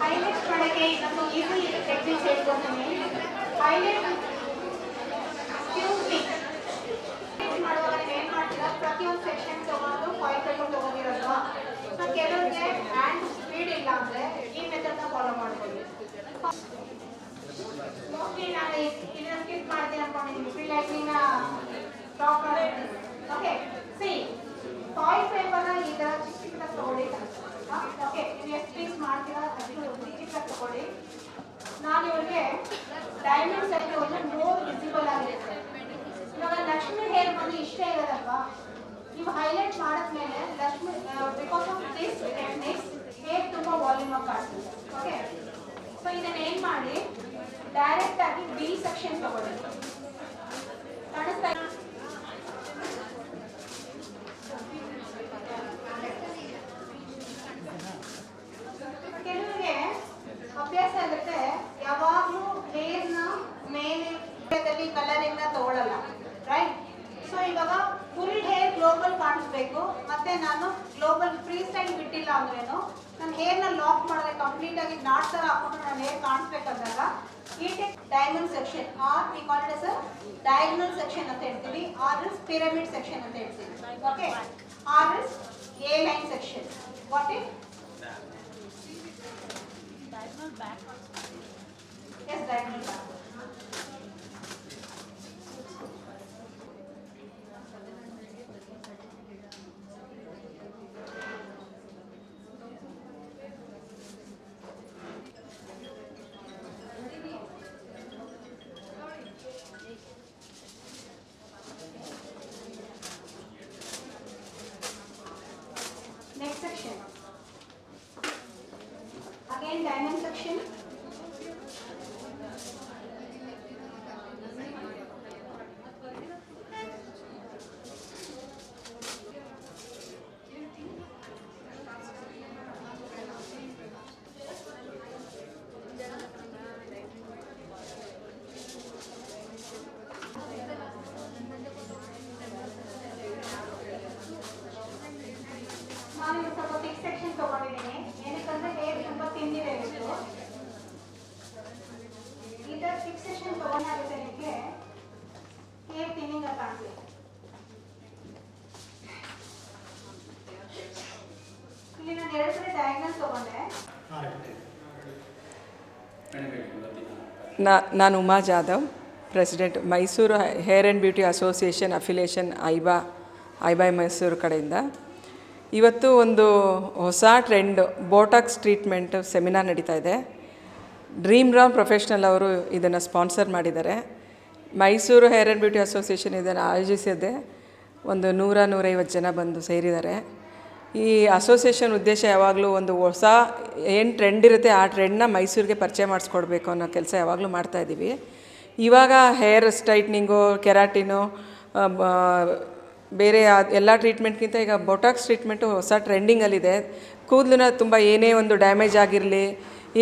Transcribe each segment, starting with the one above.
Highlight ಮಾಡೋಕ್ಕೆ ನಮ್ಮ easy techniques ಹೇಳ್ಕೊಡ್ತೀನಿ ಎಕ್ಸ್ಕ್ಯೂಸ್ ಮಾಡುವಾಗ ಏನು ಮಾಡ್ತೀರಾ ಪ್ರತಿಯೊಂದು ಸೆಕ್ಷನ್ ತಗೊಂಡು ಫೈಲ್ ತಗೊಂಡು ತಗೊಂಡಿರಲ್ವಾ ಸೊ ಕೆಲವ್ರಿಗೆ ಹ್ಯಾಂಡ್ ಸ್ಪೀಡ್ ಇಲ್ಲ ಅಂದರೆ ಈ ಮೆಥಡ್ನ ಫಾಲೋ ಮಾಡ್ಕೊಳ್ಳಿ ಮೋಸ್ಟ್ಲಿ ನಾನು ಇದನ್ನ ಸ್ಕಿಪ್ ಮಾಡ್ತೀನಿ ಅನ್ಕೊಂಡಿದ್ದೀನಿ ಫೀಲ್ ಲೈಕ್ ನೀನ ಪ್ರಾಪರ್ ಓಕೆ ಸಿ ಫಾಯಿಲ್ ಪೇಪರ್ನ ಈ ಥರ ಚಿಕ್ಕ ಚಿಕ್ಕದಾಗಿ ತಗೊಳ್ಳಿ ಓಕೆ ನೀವು ಎಷ್ಟು ಪೀಸ್ ಮಾಡ್ತೀರಾ ಅಷ್ಟು ಚಿಕ್ಕ ತಗೊಳ್ಳಿ ನಾನು ಇವ್ರಿಗೆ ಡೈಮಂಡ್ಸ್ ಅಲ್ಲಿ ಒಳ್ಳೆ ಮೋರ್ ವಿಸಿಬಲ್ ಆಗಿರುತ್ತೆ. ಇವಾಗ ಲಕ್ಷ್ಮಿ ಹೇರ್ ಬಂದು ಇಷ್ಟೇ ಇರೋದಲ್ವಾ? ನೀವು ಹೈಲೈಟ್ ಮಾಡಿದ್ಮೇಲೆ Lakshmi because of this techniques hair ತುಂಬ ವಾಲ್ಯೂಮ್ ಆಗಿ ಓಕೆ ಸೊ ಇದನ್ನ ಏನ್ ಮಾಡಿ? ಡೈರೆಕ್ಟ್ ಆಗಿ ಬಿ ಸೆಕ್ಷನ್ ತಗೊಳ್ಳಿ ಕಾಣಿಸ್ತಾ ಇದೆ? ಕೆಲವರಿಗೆ ಅಭ್ಯಾಸ ಇರುತ್ತೆ ಯಾವಾಗಲೂ ಹೇರ್ನ ಮೇಲೆ ಕಲರಿಂಗ್ನ ತಗೊಳ್ಳಲ್ಲ ರೈಟ್ ಸೊ ಇವಾಗ ಫುಲ್ ಹೇರ್ ಗ್ಲೋಬಲ್ ಮತ್ತೆ ನಾನು ಗ್ಲೋಬಲ್ ಫ್ರೀ ಸ್ಟೈಲ್ ಬಿಟ್ಟಿಲ್ಲ ಅಂದ್ರೇನು, ನಾನು ಹೇರ್ನ ಲಾಕ್ ಮಾಡಿದ್ರೆ ಕಂಪ್ಲೀಟ್ ಆಗಿ ನಾಟ್ ತರ ಹಾಕೊಂಡು ನನ್ನ ಹೇರ್ ಕಾಣಿಸ್ಬೇಕಂದಾಗ, ಈ take diamond section or we call it a diagonal section ಅಂತ ಹೇಳ್ತೀವಿ. ಆರ್ ಇಸ್ ಪಿರಮಿಡ್ ಸೆಕ್ಷನ್ ಅಂತ ಹೇಳ್ತೀವಿ. Okay or is a line section what it is diagonal back. Next section. Again, diamond section. ನಾನು ಇದು ಸ್ವಲ್ಪ thick section ತಗೊಂಡಿದ್ದೀನಿ ಏನಕ್ಕಂದ್ರೆ hair ತುಂಬ ತಿಂದಿದೆ ಇವತ್ತು ಈ ಥರ thick section ತಗೊಂಡಾಗುತ್ತೆ ನಿಮಗೆ ಹೇರ್ ತಿನ್ನಿಂಗ ಕಾಣಿಸುತ್ತೆ ಇಲ್ಲಿ ನಾನು ಎರಡು ಕಡೆ ಡಯಾಗ್ನಲ್ ತಗೊಂಡೆ ನಾ ನಾನು Uma Jadhav president Mysuru hair and beauty association affiliation ಐಬಾ ಐಬಾ ಮೈಸೂರು ಕಡೆಯಿಂದ. ಇವತ್ತು ಒಂದು ಹೊಸ ಟ್ರೆಂಡ್ ಬೋಟಾಕ್ಸ್ ಟ್ರೀಟ್ಮೆಂಟ್ ಸೆಮಿನಾರ್ ನಡೀತಾ ಇದೆ. ಡ್ರೀಮ್ ರಾಮ್ ಪ್ರೊಫೆಷ್ನಲ್ ಅವರು ಇದನ್ನು ಸ್ಪಾನ್ಸರ್ ಮಾಡಿದ್ದಾರೆ. Mysuru hair and beauty association ಇದನ್ನು ಆಯೋಜಿಸಿದ್ದೆ. ಒಂದು ನೂರ ನೂರೈವತ್ತು ಜನ ಬಂದು ಸೇರಿದ್ದಾರೆ. ಈ ಅಸೋಸಿಯೇಷನ್ ಉದ್ದೇಶ ಯಾವಾಗಲೂ ಒಂದು ಹೊಸ ಏನು ಟ್ರೆಂಡ್ ಇರುತ್ತೆ, ಆ ಟ್ರೆಂಡ್ನ ಮೈಸೂರಿಗೆ ಪರಿಚಯ ಮಾಡಿಸ್ಕೊಡ್ಬೇಕು ಅನ್ನೋ ಕೆಲಸ ಯಾವಾಗಲೂ ಮಾಡ್ತಾ ಇದ್ದೀವಿ ಇವಾಗ ಹೇರ್ ಸ್ಟ್ರೈಟ್ನಿಂಗು ಕೆರಾಟಿನು ಬೇರೆ ಎಲ್ಲ ಟ್ರೀಟ್ಮೆಂಟ್ಗಿಂತ ಈಗ ಬೊಟಾಕ್ಸ್ ಟ್ರೀಟ್ಮೆಂಟು ಹೊಸ ಟ್ರೆಂಡಿಂಗಲ್ಲಿದೆ ಕೂದಲನ್ನ ತುಂಬ ಏನೇ ಒಂದು ಡ್ಯಾಮೇಜ್ ಆಗಿರಲಿ,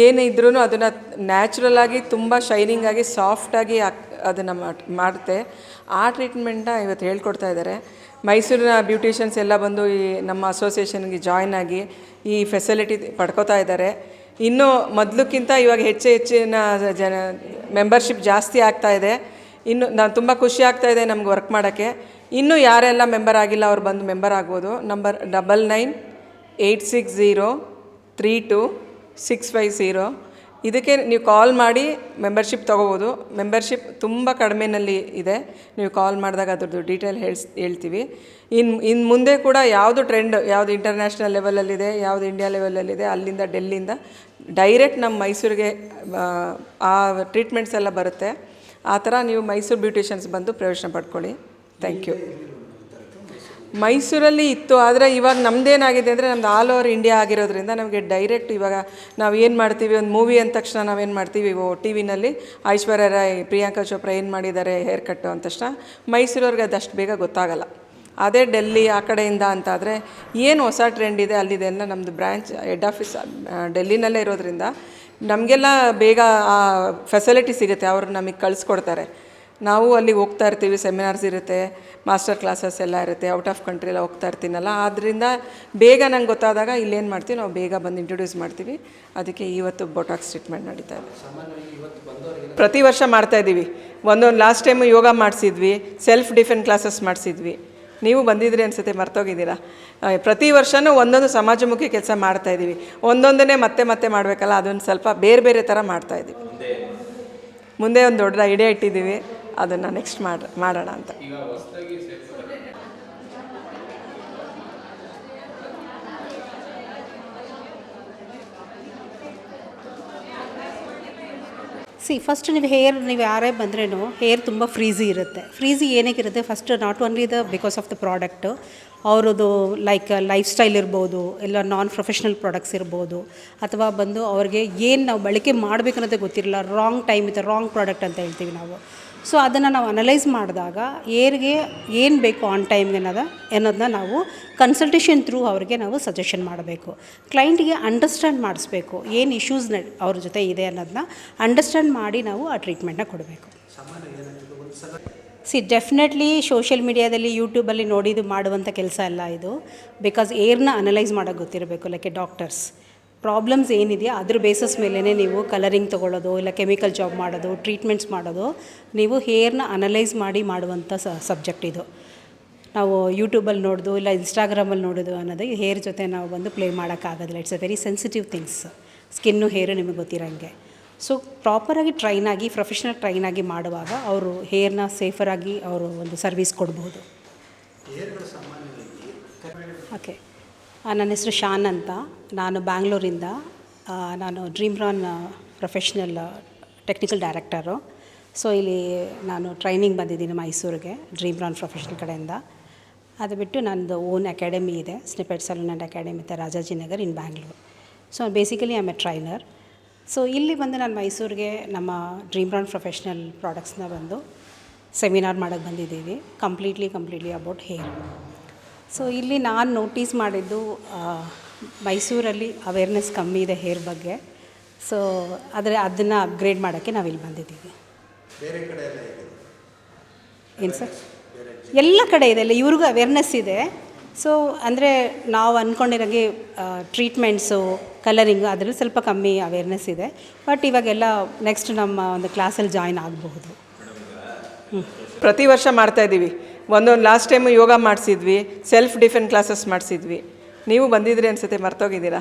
ಏನೇ ಇದ್ರೂ ಅದನ್ನು ನ್ಯಾಚುರಲ್ ಆಗಿ ತುಂಬ ಶೈನಿಂಗಾಗಿ ಸಾಫ್ಟಾಗಿ ಅದನ್ನು ಮಾಡುತ್ತೆ ಆ ಟ್ರೀಟ್ಮೆಂಟ್ನ ಇವತ್ತು ಹೇಳ್ಕೊಡ್ತಾ ಇದ್ದಾರೆ ಮೈಸೂರಿನ ಬ್ಯೂಟಿಷಿಯನ್ಸ್ ಎಲ್ಲ ಬಂದು ಈ ನಮ್ಮ ಅಸೋಸಿಯೇಷನ್ಗೆ ಜಾಯ್ನ್ ಆಗಿ ಈ ಫೆಸಿಲಿಟಿ ಪಡ್ಕೋತಾ ಇದ್ದಾರೆ. ಇನ್ನೂ ಮೊದಲಕ್ಕಿಂತ ಇವಾಗ ಹೆಚ್ಚು ಹೆಚ್ಚಿನ ಜನ ಮೆಂಬರ್ಶಿಪ್ ಜಾಸ್ತಿ ಆಗ್ತಾ ಇದೆ. ಇನ್ನು ನಾನು ತುಂಬ ಖುಷಿ ಆಗ್ತಾ ಇದೆ ನಮ್ಗೆ ವರ್ಕ್ ಮಾಡೋಕ್ಕೆ. ಇನ್ನೂ ಯಾರೆಲ್ಲ ಮೆಂಬರ್ ಆಗಿಲ್ಲ ಅವ್ರು ಬಂದು ಮೆಂಬರ್ ಆಗ್ಬೋದು. Number double nine eight six zero three two six five zero ಇದಕ್ಕೆ ನೀವು ಕಾಲ್ ಮಾಡಿ ಮೆಂಬರ್ಶಿಪ್ ತೊಗೋಬೋದು. ಮೆಂಬರ್ಶಿಪ್ ತುಂಬ ಕಡಿಮೆನಲ್ಲಿ ಇದೆ. ನೀವು ಕಾಲ್ ಮಾಡಿದಾಗ ಅದ್ರದ್ದು ಡೀಟೇಲ್ ಹೇಳ್ಸ್ ಹೇಳ್ತೀವಿ. ಇನ್ನು ಇನ್ನು ಮುಂದೆ ಕೂಡ ಯಾವುದು ಟ್ರೆಂಡ್ ಯಾವುದು ಇಂಟರ್ನ್ಯಾಷನಲ್ ಲೆವೆಲಲ್ಲಿದೆ ಯಾವುದು ಇಂಡಿಯಾ ಲೆವೆಲಲ್ಲಿದೆ ಅಲ್ಲಿಂದ ಡೆಲ್ಲಿಯಿಂದ ಡೈರೆಕ್ಟ್ ನಮ್ಮ ಮೈಸೂರಿಗೆ ಆ, ಟ್ರೀಟ್ಮೆಂಟ್ಸ್ ಎಲ್ಲ ಬರುತ್ತೆ. ಆ ಥರ ನೀವು ಮೈಸೂರು ಬ್ಯೂಟಿಷಿಯನ್ಸ್ ಬಂದು ಪ್ರವೇಶನ ಪಡ್ಕೊಳ್ಳಿ. ಥ್ಯಾಂಕ್ ಯು ಮೈಸೂರಲ್ಲಿ ಇತ್ತು, ಆದರೆ ಇವಾಗ ನಮ್ಮದೇನಾಗಿದೆ ಅಂದರೆ ನಮ್ದು ಆಲ್ ಓವರ್ ಇಂಡಿಯಾ ಆಗಿರೋದ್ರಿಂದ ನಮಗೆ ಡೈರೆಕ್ಟ್ ಇವಾಗ ನಾವು ಏನು ಮಾಡ್ತೀವಿ, ಒಂದು ಮೂವಿ ಅಂದ ತಕ್ಷಣ ನಾವೇನು ಮಾಡ್ತೀವಿ ಟಿ ವಿನಲ್ಲಿ ಐಶ್ವರ್ಯ ರಾಯ್, ಪ್ರಿಯಾಂಕಾ ಚೋಪ್ರಾ ಏನು ಮಾಡಿದ್ದಾರೆ ಹೇರ್ ಕಟ್ಟು ಅಂದ ತಕ್ಷಣ ಮೈಸೂರವ್ರಿಗೆ ಅದಷ್ಟು ಬೇಗ ಗೊತ್ತಾಗಲ್ಲ. ಅದೇ ಡೆಲ್ಲಿ, ಆ ಕಡೆಯಿಂದ ಅಂತಾದರೆ ಏನು ಹೊಸ ಟ್ರೆಂಡ್ ಇದೆ ಅಲ್ಲಿದೆಲ್ಲ ನಮ್ಮದು ಬ್ರ್ಯಾಂಚ್ ಹೆಡ್ ಆಫೀಸ್ ಡೆಲ್ಲಿನಲ್ಲೇ ಇರೋದ್ರಿಂದ ನಮಗೆಲ್ಲ ಬೇಗ ಆ ಫೆಸಿಲಿಟಿ ಸಿಗುತ್ತೆ, ಅವರು ನಮಗೆ ಕಳಿಸ್ಕೊಡ್ತಾರೆ. ನಾವು ಅಲ್ಲಿಗೆ ಹೋಗ್ತಾ ಇರ್ತೀವಿ ಸೆಮಿನಾರ್ಸ್ ಇರುತ್ತೆ ಮಾಸ್ಟರ್ ಕ್ಲಾಸಸ್ ಎಲ್ಲ ಇರುತ್ತೆ ಔಟ್ ಆಫ್ ಕಂಟ್ರಿ ಎಲ್ಲ ಹೋಗ್ತಾ ಇರ್ತೀನಲ್ಲ ಆದ್ದರಿಂದ ಬೇಗ ನಂಗೆ ಗೊತ್ತಾದಾಗ ಇಲ್ಲೇನು ಮಾಡ್ತೀವಿ ನಾವು ಬೇಗ ಬಂದು ಇಂಟ್ರೊಡ್ಯೂಸ್ ಮಾಡ್ತೀವಿ ಅದಕ್ಕೆ ಇವತ್ತು ಬೊಟಾಕ್ಸ್ ಟ್ರೀಟ್ಮೆಂಟ್ ನಡೀತಾ ಇದೆ. ಪ್ರತಿ ವರ್ಷ ಮಾಡ್ತಾ ಇದ್ದೀವಿ. ಒಂದೊಂದು ಲಾಸ್ಟ್ ಟೈಮು ಯೋಗ ಮಾಡಿಸಿದ್ವಿ ಸೆಲ್ಫ್ ಡಿಫೆನ್ ಕ್ಲಾಸಸ್ ಮಾಡಿಸಿದ್ವಿ. ನೀವು ಬಂದಿದ್ರಿ ಅನಿಸುತ್ತೆ ಮರ್ತೋಗಿದ್ದೀರಾ? ಪ್ರತಿ ವರ್ಷವೂ ಒಂದೊಂದು ಸಮಾಜಮುಖಿ ಕೆಲಸ ಮಾಡ್ತಾ ಇದ್ದೀವಿ. ಒಂದೊಂದನ್ನೇ ಮತ್ತೆ ಮತ್ತೆ ಮಾಡಬೇಕಲ್ಲ ಅದೊಂದು ಸ್ವಲ್ಪ ಬೇರೆ ಬೇರೆ ಥರ ಮಾಡ್ತಾ ಇದ್ದೀವಿ. ಮುಂದೆ ಒಂದು ದೊಡ್ಡ ಐಡಿಯಾ ಇಟ್ಟಿದ್ದೀವಿ. ಅದನ್ನು ನೆಕ್ಸ್ಟ್ ಮಾಡ ಮಾಡೋಣ ಅಂತ. ಸಿ ಫಸ್ಟ್ ನೀವು ಹೇರ್ ನೀವು ಯಾರೇ ಬಂದ್ರೂ ಹೇರ್ ತುಂಬ ಫ್ರೀಝಿ ಇರುತ್ತೆ. ಫ್ರೀಝಿ ಏನಕ್ಕೆ ಇರುತ್ತೆ first not only the because of the product ಅವರದು ಲೈಕ್ ಲೈಫ್ ಸ್ಟೈಲ್ ಇರ್ಬೋದು ಇಲ್ಲ ನಾನ್ ಪ್ರೊಫೆಷ್ನಲ್ ಪ್ರಾಡಕ್ಟ್ಸ್ ಇರ್ಬೋದು ಅಥವಾ ಬಂದು ಅವ್ರಿಗೆ ಏನು ನಾವು ಬಳಕೆ ಮಾಡಬೇಕನ್ನೋದೇ ಗೊತ್ತಿರಲ್ಲ ರಾಂಗ್ ಟೈಮ್ ಇತ್ತು ರಾಂಗ್ ಪ್ರಾಡಕ್ಟ್ ಅಂತ ಹೇಳ್ತೀವಿ ನಾವು. ಸೊ ಅದನ್ನು ನಾವು ಅನಲೈಸ್ ಮಾಡಿದಾಗ ಏರ್ಗೆ ಏನು ಬೇಕು ಆನ್ ಟೈಮ್ಗೆ ಅನ್ನೋದ ಅನ್ನೋದನ್ನ ನಾವು ಕನ್ಸಲ್ಟೇಷನ್ ಥ್ರೂ ಅವ್ರಿಗೆ ನಾವು ಸಜೆಷನ್ ಮಾಡಬೇಕು. ಕ್ಲೈಂಟ್ಗೆ ಅಂಡರ್ಸ್ಟ್ಯಾಂಡ್ ಮಾಡಿಸ್ಬೇಕು. ಏನು ಇಶ್ಯೂಸ್ ಅವ್ರ ಜೊತೆ ಇದೆ ಅನ್ನೋದನ್ನ ಅಂಡರ್ಸ್ಟ್ಯಾಂಡ್ ಮಾಡಿ ನಾವು ಆ ಟ್ರೀಟ್ಮೆಂಟ್ನ ಕೊಡಬೇಕು. ಸಿ ಡೆಫಿನೆಟ್ಲಿ ಸೋಷಿಯಲ್ ಮೀಡಿಯಾದಲ್ಲಿ ಯೂಟ್ಯೂಬಲ್ಲಿ ನೋಡಿದು ಮಾಡುವಂಥ ಕೆಲಸ ಅಲ್ಲ ಇದು. ಬಿಕಾಸ್ ಏರ್ನ ಅನಲೈಸ್ ಮಾಡೋಕ್ಕೆ ಗೊತ್ತಿರಬೇಕು ಲೈಕ್ ಎ ಡಾಕ್ಟರ್ಸ್ ಪ್ರಾಬ್ಲಮ್ಸ್ ಏನಿದೆಯಾ ಅದ್ರ ಬೇಸಸ್ ಮೇಲೇ ನೀವು ಕಲರಿಂಗ್ ತೊಗೊಳ್ಳೋದು ಇಲ್ಲ ಕೆಮಿಕಲ್ ಜಾಬ್ ಮಾಡೋದು ಟ್ರೀಟ್ಮೆಂಟ್ಸ್ ಮಾಡೋದು ನೀವು ಹೇರ್ನ ಅನಲೈಸ್ ಮಾಡಿ ಮಾಡುವಂಥ ಸಬ್ಜೆಕ್ಟ್ ಇದು. ನಾವು ಯೂಟ್ಯೂಬಲ್ಲಿ ನೋಡೋದು ಇಲ್ಲ ಇನ್ಸ್ಟಾಗ್ರಾಮಲ್ಲಿ ನೋಡೋದು ಅನ್ನೋದು ಹೇರ್ ಜೊತೆ ನಾವು ಬಂದು ಪ್ಲೇ ಮಾಡೋಕ್ಕಾಗೋದಿಲ್ಲ it's a very sensitive things skin hair ನಿಮಗೆ ಗೊತ್ತಿರೋಂಗೆ. ಸೊ ಪ್ರಾಪರಾಗಿ ಟ್ರೈನ್ ಆಗಿ ಪ್ರೊಫೆಷ್ನಲ್ ಟ್ರೈನ್ ಆಗಿ ಮಾಡುವಾಗ ಅವರು ಹೇರ್ನ ಸೇಫರಾಗಿ ಅವರು ಒಂದು ಸರ್ವಿಸ್ ಕೊಡ್ಬೋದು. ಓಕೆ ನನ್ನ ಹೆಸರು ಶಾನ್ ಅಂತ. ನಾನು ಬ್ಯಾಂಗ್ಳೂರಿಂದ ನಾನು Dreamron professional technical director so ಇಲ್ಲಿ ನಾನು ಟ್ರೈನಿಂಗ್ ಬಂದಿದ್ದೀನಿ ಮೈಸೂರಿಗೆ ಡ್ರೀಮ್ ರಾನ್ ಪ್ರೊಫೆಷ್ನಲ್ ಕಡೆಯಿಂದ. ಅದು ಬಿಟ್ಟು ನನ್ನದು ಓನ್ ಅಕಾಡೆಮಿ ಇದೆ ಸ್ನಿಪೆಟ್ ಸಲೂನ್ ಆ್ಯಂಡ್ ಅಕಾಡೆಮಿ ಇದೆ Rajajinagar in Bangalore. So basically I'm a trainer so ಇಲ್ಲಿ ಬಂದು ನಾನು ಮೈಸೂರಿಗೆ ನಮ್ಮ ಡ್ರೀಮ್ ರಾನ್ ಪ್ರೊಫೆಷ್ನಲ್ ಪ್ರಾಡಕ್ಟ್ಸ್ನ ಬಂದು ಸೆಮಿನಾರ್ ಮಾಡೋಕ್ಕೆ ಬಂದಿದ್ದೀವಿ. Completely completely about hair so ಇಲ್ಲಿ ನಾನು ನೋಟಿಸ್ ಮಾಡಿದ್ದು ಮೈಸೂರಲ್ಲಿ ಅವೇರ್ನೆಸ್ ಕಮ್ಮಿ ಇದೆ ಹೇರ್ ಬಗ್ಗೆ. ಸೊ ಆದರೆ ಅದನ್ನು ಅಪ್ಗ್ರೇಡ್ ಮಾಡೋಕ್ಕೆ ನಾವಿಲ್ಲಿ ಬಂದಿದ್ದೀವಿ. ಏನು ಸರ್? ಎಲ್ಲ ಕಡೆ ಇದೆ ಇಲ್ಲ ಇವ್ರಿಗೂ ಅವೇರ್ನೆಸ್ ಇದೆ. ಸೊ ಅಂದರೆ ನಾವು ಅಂದ್ಕೊಂಡಿರೋಂಗೆ ಟ್ರೀಟ್ಮೆಂಟ್ಸು ಕಲರಿಂಗು ಅದರಲ್ಲಿ ಸ್ವಲ್ಪ ಕಮ್ಮಿ ಅವೇರ್ನೆಸ್ ಇದೆ. ಬಟ್ ಇವಾಗೆಲ್ಲ ನೆಕ್ಸ್ಟ್ ನಮ್ಮ ಒಂದು ಕ್ಲಾಸಲ್ಲಿ ಜಾಯ್ನ್ ಆಗಬಹುದು. ಪ್ರತಿ ವರ್ಷ ಮಾಡ್ತಾ ಇದ್ದೀವಿ ಒಂದೊಂದು ಲಾಸ್ಟ್ ಟೈಮು ಯೋಗ ಮಾಡಿಸಿದ್ವಿ ಸೆಲ್ಫ್ ಡಿಫೆನ್ ಕ್ಲಾಸಸ್ ಮಾಡಿಸಿದ್ವಿ. ನೀವು ಬಂದಿದ್ರಿ ಅನಿಸುತ್ತೆ ಮರ್ತೋಗಿದ್ದೀರಾ?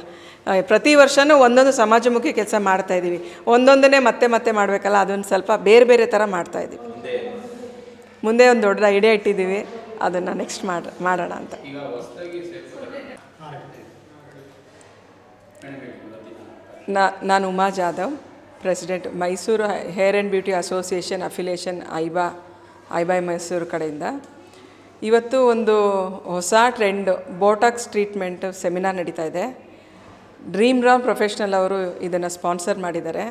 ಪ್ರತಿ ವರ್ಷವೂ ಒಂದೊಂದು ಸಮಾಜಮುಖಿ ಕೆಲಸ ಮಾಡ್ತಾ ಇದ್ದೀವಿ ಒಂದೊಂದನ್ನೇ ಮತ್ತೆ ಮತ್ತೆ ಮಾಡಬೇಕಲ್ಲ ಅದೊಂದು ಸ್ವಲ್ಪ ಬೇರೆ ಬೇರೆ ಥರ ಮಾಡ್ತಾ ಇದ್ದೀವಿ ಮುಂದೆ? ಒಂದು ದೊಡ್ಡ ಐಡಿಯಾ ಇಟ್ಟಿದ್ದೀವಿ ಅದನ್ನು ನೆಕ್ಸ್ಟ್ ಮಾಡ ಮಾಡೋಣ ಅಂತ. ನಾ ನಾನು Uma Jadhav president Mysore hair and beauty association affiliation ಐಬಾ ಐಬಾಯ್ ಮೈಸೂರು ಕಡೆಯಿಂದ. ಇವತ್ತು ಒಂದು ಹೊಸ ಟ್ರೆಂಡ್ ಬೋಟಾಕ್ಸ್ ಟ್ರೀಟ್ಮೆಂಟ್ ಸೆಮಿನಾರ್ ನಡೀತಾ ಇದೆ. ಡ್ರೀಮ್ ರಾಮ್ ಪ್ರೊಫೆಷ್ನಲ್ ಅವರು ಇದನ್ನು ಸ್ಪಾನ್ಸರ್ ಮಾಡಿದ್ದಾರೆ.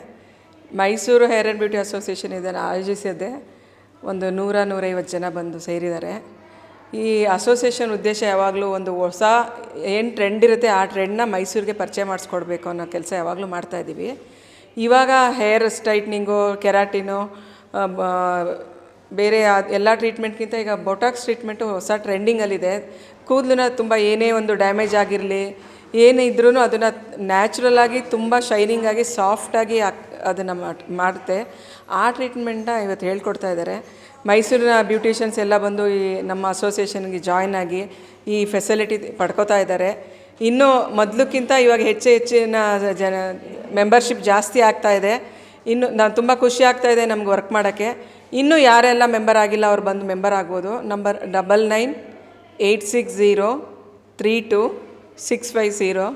Mysore hair and beauty association ಇದನ್ನು ಆಯೋಜಿಸಿದೆ. ಒಂದು ನೂರ ನೂರೈವತ್ತು ಜನ ಬಂದು ಸೇರಿದ್ದಾರೆ. ಈ ಅಸೋಸಿಯೇಷನ್ ಉದ್ದೇಶ ಯಾವಾಗಲೂ ಒಂದು ಹೊಸ ಏನು ಟ್ರೆಂಡ್ ಇರುತ್ತೆ, ಆ ಟ್ರೆಂಡ್ನ ಮೈಸೂರಿಗೆ ಪರಿಚಯ ಮಾಡಿಸ್ಕೊಡ್ಬೇಕು ಅನ್ನೋ ಕೆಲಸ ಯಾವಾಗಲೂ ಮಾಡ್ತಾಯಿದ್ದೀವಿ ಇವಾಗ ಹೇರ್ ಸ್ಟ್ರೈಟ್ನಿಂಗು ಕೆರಾಟಿನು ಬೇರೆ ಎಲ್ಲ ಟ್ರೀಟ್ಮೆಂಟ್ಗಿಂತ ಈಗ ಬೊಟಾಕ್ಸ್ ಟ್ರೀಟ್ಮೆಂಟು ಹೊಸ ಟ್ರೆಂಡಿಂಗಲ್ಲಿದೆ ಕೂದಲನ್ನ ತುಂಬ ಏನೇ ಒಂದು ಡ್ಯಾಮೇಜ್ ಆಗಿರಲಿ, ಏನೇ ಇದ್ರೂ ಅದನ್ನು ನ್ಯಾಚುರಲ್ ಆಗಿ ತುಂಬ ಶೈನಿಂಗ್ ಆಗಿ ಸಾಫ್ಟಾಗಿ ಅದನ್ನು ಮಾಡುತ್ತೆ ಆ ಟ್ರೀಟ್ಮೆಂಟ್ನ ಇವತ್ತು ಹೇಳ್ಕೊಡ್ತಾ ಇದ್ದಾರೆ ಮೈಸೂರಿನ ಬ್ಯೂಟಿಷಿಯನ್ಸ್ ಎಲ್ಲ ಬಂದು ಈ ನಮ್ಮ ಅಸೋಸಿಯೇಷನ್ಗೆ ಜಾಯ್ನ್ ಆಗಿ ಈ ಫೆಸಿಲಿಟಿ ಪಡ್ಕೋತಾ ಇದ್ದಾರೆ ಇನ್ನೂ ಮೊದಲಕ್ಕಿಂತ ಇವಾಗ ಹೆಚ್ಚು ಹೆಚ್ಚಿನ ಜನ ಮೆಂಬರ್ಶಿಪ್ ಜಾಸ್ತಿ ಆಗ್ತಾ ಇದೆ. ಇನ್ನು ನಾನು ತುಂಬ ಖುಷಿ ಆಗ್ತಾ ಇದೆ ನಮ್ಗೆ ವರ್ಕ್ ಮಾಡೋಕ್ಕೆ. ಇನ್ನೂ ಯಾರೆಲ್ಲ ಮೆಂಬರ್ ಆಗಿಲ್ಲ ಅವ್ರು ಬಂದು ಮೆಂಬರ್ ಆಗ್ಬೋದು. Number double nine eight six zero three two six five zero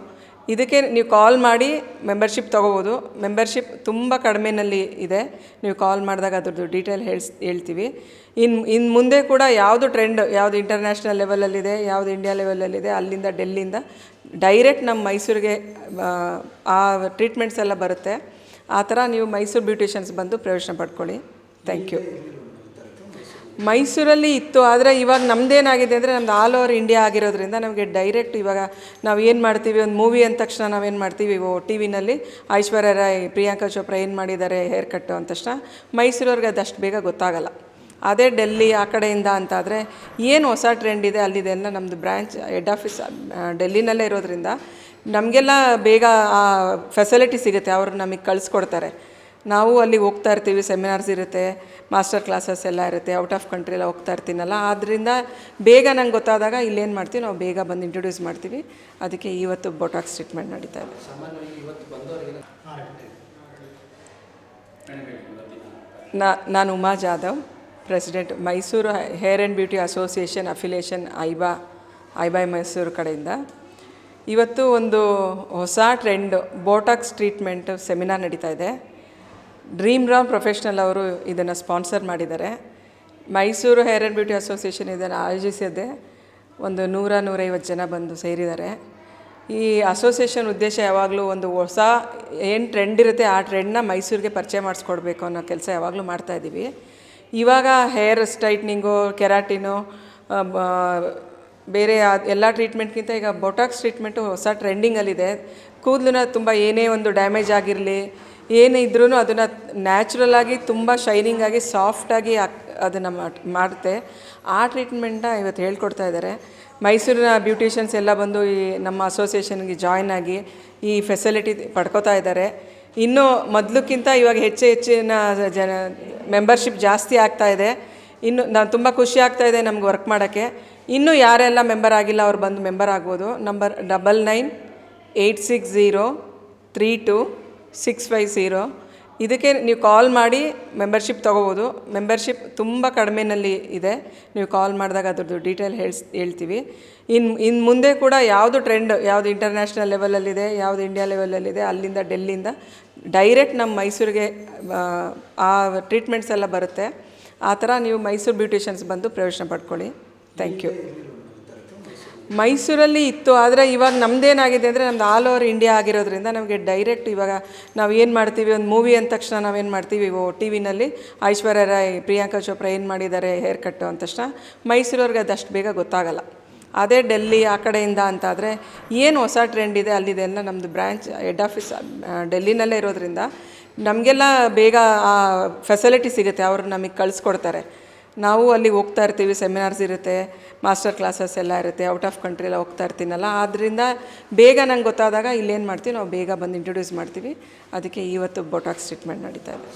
ಇದಕ್ಕೆ ನೀವು ಕಾಲ್ ಮಾಡಿ ಮೆಂಬರ್ಶಿಪ್ ತೊಗೋಬೋದು. ಮೆಂಬರ್ಶಿಪ್ ತುಂಬ ಕಡಿಮೆನಲ್ಲಿ ಇದೆ. ನೀವು ಕಾಲ್ ಮಾಡಿದಾಗ ಅದ್ರದ್ದು ಡೀಟೇಲ್ ಹೇಳ್ಸ್ ಹೇಳ್ತೀವಿ. ಇನ್ನು ಇನ್ನು ಮುಂದೆ ಕೂಡ ಯಾವುದು ಟ್ರೆಂಡ್ ಯಾವುದು ಇಂಟರ್ನ್ಯಾಷನಲ್ ಲೆವೆಲಲ್ಲಿದೆ ಯಾವುದು ಇಂಡಿಯಾ ಲೆವೆಲಲ್ಲಿದೆ ಅಲ್ಲಿಂದ ಡೆಲ್ಲಿಂದ ಡೈರೆಕ್ಟ್ ನಮ್ಮ ಮೈಸೂರಿಗೆ ಆ, ಆ ಟ್ರೀಟ್ಮೆಂಟ್ಸ್ ಎಲ್ಲ ಬರುತ್ತೆ. ಆ ಥರ ನೀವು ಮೈಸೂರು ಬ್ಯೂಟಿಷಿಯನ್ಸ್ ಬಂದು ಪ್ರವೇಶನ ಪಡ್ಕೊಳ್ಳಿ. ಥ್ಯಾಂಕ್ ಯು ಮೈಸೂರಲ್ಲಿ ಇತ್ತು, ಆದರೆ ಇವಾಗ ನಮ್ಮದೇನಾಗಿದೆ ಅಂದರೆ ನಮ್ದು ಆಲ್ ಓವರ್ ಇಂಡಿಯಾ ಆಗಿರೋದ್ರಿಂದ ನಮಗೆ ಡೈರೆಕ್ಟ್ ಇವಾಗ ನಾವು ಏನು ಮಾಡ್ತೀವಿ, ಒಂದು ಮೂವಿ ಅಂದ ತಕ್ಷಣ ನಾವೇನು ಮಾಡ್ತೀವಿ ಟಿ ವಿನಲ್ಲಿ ಐಶ್ವರ್ಯ ರಾಯ್, ಪ್ರಿಯಾಂಕಾ ಚೋಪ್ರಾ ಏನು ಮಾಡಿದ್ದಾರೆ ಹೇರ್ ಕಟ್ಟು ಅಂದ ತಕ್ಷಣ ಮೈಸೂರವ್ರಿಗೆ ಅದಷ್ಟು ಬೇಗ ಗೊತ್ತಾಗಲ್ಲ. ಅದೇ ಡೆಲ್ಲಿ ಆ ಕಡೆಯಿಂದ ಅಂತಾದರೆ ಏನು ಹೊಸ ಟ್ರೆಂಡ್ ಇದೆ ಅಲ್ಲಿದೆ ಎಲ್ಲ ನಮ್ಮದು ಬ್ರ್ಯಾಂಚ್ ಹೆಡ್ ಆಫೀಸ್ ಡೆಲ್ಲಿನಲ್ಲೇ ಇರೋದ್ರಿಂದ ನಮಗೆಲ್ಲ ಬೇಗ ಆ ಫೆಸಿಲಿಟಿ ಸಿಗುತ್ತೆ, ಅವರು ನಮಗೆ ಕಳಿಸ್ಕೊಡ್ತಾರೆ. ನಾವು ಅಲ್ಲಿಗೆ ಹೋಗ್ತಾ ಇರ್ತೀವಿ ಸೆಮಿನಾರ್ಸ್ ಇರುತ್ತೆ ಮಾಸ್ಟರ್ ಕ್ಲಾಸಸ್ ಎಲ್ಲ ಇರುತ್ತೆ ಔಟ್ ಆಫ್ ಕಂಟ್ರಿ ಎಲ್ಲ ಹೋಗ್ತಾ ಇರ್ತೀನಲ್ಲ ಆದ್ದರಿಂದ ಬೇಗ ನಂಗೆ ಗೊತ್ತಾದಾಗ ಇಲ್ಲೇನು ಮಾಡ್ತೀವಿ, ನಾವು ಬೇಗ ಬಂದು ಇಂಟ್ರೊಡ್ಯೂಸ್ ಮಾಡ್ತೀವಿ. ಅದಕ್ಕೆ ಇವತ್ತು ಬೊಟಾಕ್ಸ್ ಟ್ರೀಟ್ಮೆಂಟ್ ನಡೀತಾ ಇದೆ. ನಾ, ನಾನು Uma Jadhav president Mysore hair and beauty association affiliation ಐಬಾ ಐಬಾಯ್ ಮೈಸೂರು ಕಡೆಯಿಂದ. ಇವತ್ತು ಒಂದು ಹೊಸ ಟ್ರೆಂಡ್ ಬೋಟಾಕ್ಸ್ ಟ್ರೀಟ್ಮೆಂಟ್ ಸೆಮಿನಾರ್ ನಡೀತಾ ಇದೆ. ಡ್ರೀಮ್ ರಾಮ್ ಪ್ರೊಫೆಷ್ನಲ್ ಅವರು ಇದನ್ನು ಸ್ಪಾನ್ಸರ್ ಮಾಡಿದ್ದಾರೆ. Mysore hair and beauty association ಇದನ್ನು ಆಯೋಜಿಸಿದ್ದೆ ಒಂದು ನೂರ ನೂರೈವತ್ತು ಜನ ಬಂದು ಸೇರಿದ್ದಾರೆ. ಈ ಅಸೋಸಿಯೇಷನ್ ಉದ್ದೇಶ ಯಾವಾಗಲೂ ಒಂದು ಹೊಸ ಏನು ಟ್ರೆಂಡ್ ಇರುತ್ತೆ ಆ ಟ್ರೆಂಡ್ನ ಮೈಸೂರಿಗೆ ಪರಿಚಯ ಮಾಡಿಸ್ಕೊಡ್ಬೇಕು ಅನ್ನೋ ಕೆಲಸ ಯಾವಾಗಲೂ ಮಾಡ್ತಾಯಿದ್ದೀವಿ ಇವಾಗ ಹೇರ್ ಸ್ಟ್ರೈಟ್ನಿಂಗು, ಕೆರಾಟಿನು ಬೇರೆ ಎಲ್ಲ ಟ್ರೀಟ್ಮೆಂಟ್ಗಿಂತ ಈಗ ಬೊಟಾಕ್ಸ್ ಟ್ರೀಟ್ಮೆಂಟು ಹೊಸ ಟ್ರೆಂಡಿಂಗಲ್ಲಿದೆ ಕೂದಲನ್ನ ತುಂಬ ಏನೇ ಒಂದು ಡ್ಯಾಮೇಜ್ ಆಗಿರಲಿ ಏನೇ ಇದ್ರೂ ಅದನ್ನು ನ್ಯಾಚುರಲ್ ಆಗಿ ತುಂಬ ಶೈನಿಂಗ್ ಆಗಿ ಸಾಫ್ಟಾಗಿ ಅದನ್ನು ಮಾಡುತ್ತೆ ಆ ಟ್ರೀಟ್ಮೆಂಟ್ನ ಇವತ್ತು ಹೇಳ್ಕೊಡ್ತಾ ಇದ್ದಾರೆ. ಮೈಸೂರಿನ ಬ್ಯೂಟಿಷಿಯನ್ಸ್ ಎಲ್ಲ ಬಂದು ಈ ನಮ್ಮ ಅಸೋಸಿಯೇಷನ್ಗೆ ಜಾಯ್ನ್ ಆಗಿ ಈ ಫೆಸಿಲಿಟಿ ಪಡ್ಕೋತಾ ಇದ್ದಾರೆ. ಇನ್ನೂ ಮೊದಲಕ್ಕಿಂತ ಇವಾಗ ಹೆಚ್ಚು ಹೆಚ್ಚಿನ ಜನ ಮೆಂಬರ್ಶಿಪ್ ಜಾಸ್ತಿ ಆಗ್ತಾ ಇದೆ. ಇನ್ನು ನಾನು ತುಂಬ ಖುಷಿ ಆಗ್ತಾ ಇದೆ ನಮ್ಗೆ ವರ್ಕ್ ಮಾಡೋಕ್ಕೆ. ಇನ್ನೂ ಯಾರೆಲ್ಲ ಮೆಂಬರ್ ಆಗಿಲ್ಲ ಅವ್ರು ಬಂದು ಮೆಂಬರ್ ಆಗ್ಬೋದು. Number double nine eight six zero three two six five zero ಇದಕ್ಕೆ ನೀವು ಕಾಲ್ ಮಾಡಿ ಮೆಂಬರ್ಶಿಪ್ ತೊಗೋಬೋದು. ಮೆಂಬರ್ಶಿಪ್ ತುಂಬ ಕಡಿಮೆನಲ್ಲಿ ಇದೆ. ನೀವು ಕಾಲ್ ಮಾಡಿದಾಗ ಅದ್ರದ್ದು ಡೀಟೇಲ್ ಹೇಳ್ಸ್ ಹೇಳ್ತೀವಿ. ಇನ್ನು ಇನ್ನು ಮುಂದೆ ಕೂಡ ಯಾವುದು ಟ್ರೆಂಡ್ ಯಾವುದು ಇಂಟರ್ನ್ಯಾಷನಲ್ ಲೆವೆಲಲ್ಲಿದೆ ಯಾವುದು ಇಂಡಿಯಾ ಲೆವೆಲಲ್ಲಿದೆ ಅಲ್ಲಿಂದ ಡೆಲ್ಲಿಂದ ಡೈರೆಕ್ಟ್ ನಮ್ಮ ಮೈಸೂರಿಗೆ ಆ, ಟ್ರೀಟ್ಮೆಂಟ್ಸ್ ಎಲ್ಲ ಬರುತ್ತೆ. ಆ ಥರ ನೀವು ಮೈಸೂರು ಬ್ಯೂಟಿಷಿಯನ್ಸ್ ಬಂದು ಪ್ರಯೋಜನ ಪಡ್ಕೊಳ್ಳಿ. ಥ್ಯಾಂಕ್ ಯು ಮೈಸೂರಲ್ಲಿ ಇತ್ತು, ಆದರೆ ಇವಾಗ ನಮ್ಮದೇನಾಗಿದೆ ಅಂದರೆ ನಮ್ದು ಆಲ್ ಓವರ್ ಇಂಡಿಯಾ ಆಗಿರೋದ್ರಿಂದ ನಮಗೆ ಡೈರೆಕ್ಟ್ ಇವಾಗ ನಾವು ಏನು ಮಾಡ್ತೀವಿ, ಒಂದು ಮೂವಿ ಅಂದ ತಕ್ಷಣ ನಾವೇನು ಮಾಡ್ತೀವಿ ಟಿ ವಿನಲ್ಲಿ ಐಶ್ವರ್ಯ ರಾಯ್, ಪ್ರಿಯಾಂಕಾ ಚೋಪ್ರಾ ಏನು ಮಾಡಿದ್ದಾರೆ ಹೇರ್ ಕಟ್ಟು ಅಂದ ತಕ್ಷಣ ಮೈಸೂರವ್ರಿಗೆ ಅದಷ್ಟು ಬೇಗ ಗೊತ್ತಾಗಲ್ಲ. ಅದೇ ಡೆಲ್ಲಿ ಆ ಕಡೆಯಿಂದ ಅಂತಾದರೆ ಏನು ಹೊಸ ಟ್ರೆಂಡ್ ಇದೆ, ಅಲ್ಲಿದೆ ಎಲ್ಲ ನಮ್ಮದು ಬ್ರ್ಯಾಂಚ್ ಹೆಡ್ ಆಫೀಸ್ ಡೆಲ್ಲಿನಲ್ಲೇ ಇರೋದ್ರಿಂದ ನಮಗೆಲ್ಲ ಬೇಗ ಆ ಫೆಸಿಲಿಟಿ ಸಿಗುತ್ತೆ, ಅವರು ನಮಗೆ ಕಳಿಸ್ಕೊಡ್ತಾರೆ. ನಾವು ಅಲ್ಲಿಗೆ ಹೋಗ್ತಾ ಇರ್ತೀವಿ ಸೆಮಿನಾರ್ಸ್ ಇರುತ್ತೆ ಮಾಸ್ಟರ್ ಕ್ಲಾಸಸ್ ಎಲ್ಲ ಇರುತ್ತೆ ಔಟ್ ಆಫ್ ಕಂಟ್ರಿ ಎಲ್ಲ ಹೋಗ್ತಾ ಇರ್ತೀನಲ್ಲ ಆದ್ದರಿಂದ ಬೇಗ ನಂಗೆ ಗೊತ್ತಾದಾಗ ಇಲ್ಲೇನು ಮಾಡ್ತೀವಿ, ನಾವು ಬೇಗ ಬಂದು ಇಂಟ್ರೊಡ್ಯೂಸ್ ಮಾಡ್ತೀವಿ. ಅದಕ್ಕೆ ಇವತ್ತು ಬೊಟಾಕ್ಸ್ ಟ್ರೀಟ್ಮೆಂಟ್ ನಡೀತಾ ಇದೆ.